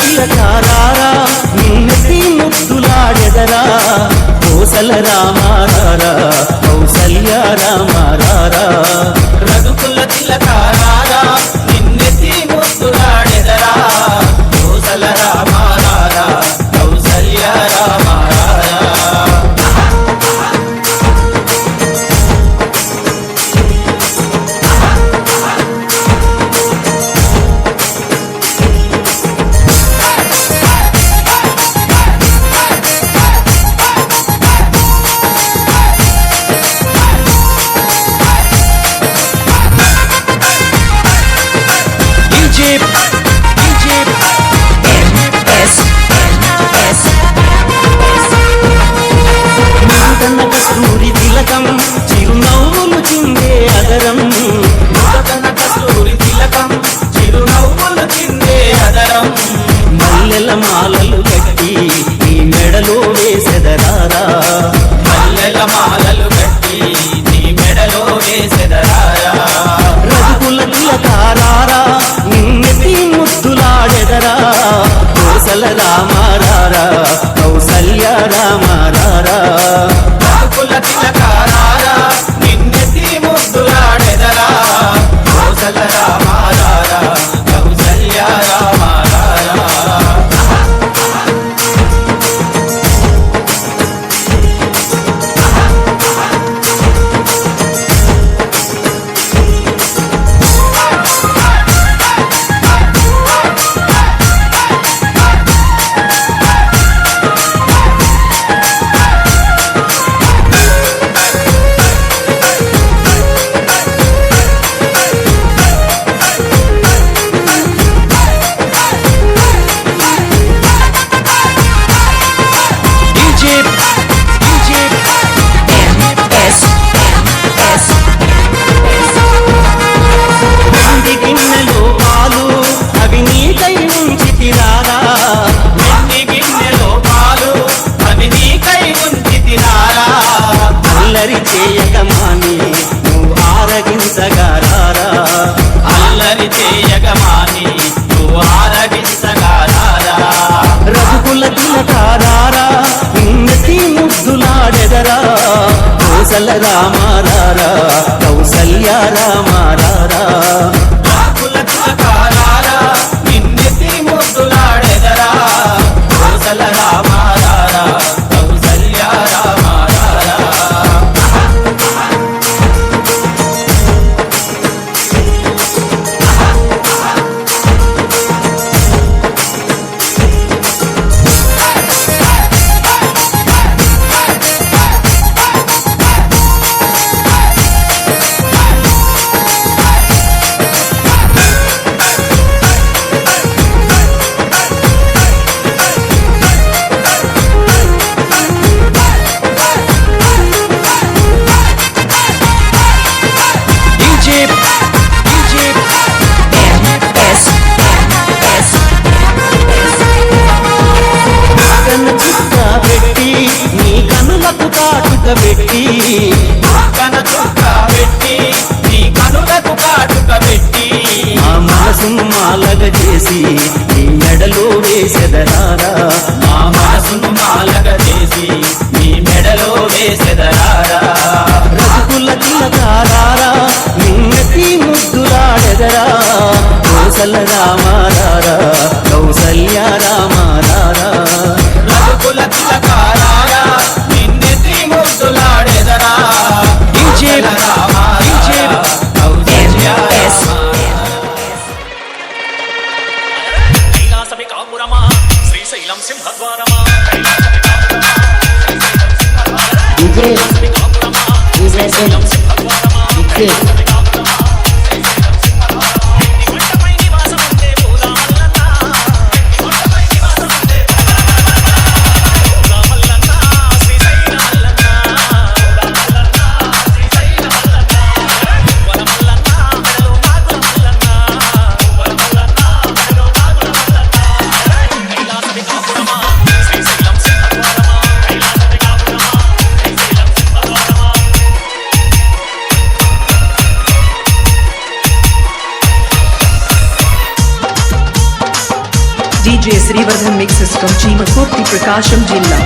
తిలకారారా నిన్నటి ముద్దులాడెదరా కోసల రామారారా కౌసల్య రామారారా. రఘుకుల తిలకారా అల్లరి చేయక మాని నువ్వు ఆరగించగారారా అల్లరి చేయగమాని నువ్వు ఆరగించగారారా రఘుకుల తిలకారారా నిన్నటి ముద్దులాడెదరా? కోసల రామారారా కౌసల్య రామారారా పెట్టి కన చుక్క పెట్టి నీ కనులకు కాటుక పెట్టి. ఆ మనసును మాలగ చేసి నీ మెడలో వేసెదరారా మా మనసును మాలగ చేసి నీ మెడలో వేసెదరారా రఘుకుల తిలకారారా నిన్నటి ముద్దులాడెదరా. కోసల రామారారా. Bitti. İzlesin. Bitti. Srivardhan mixes from Chimakurthi Prakasam జిల్లా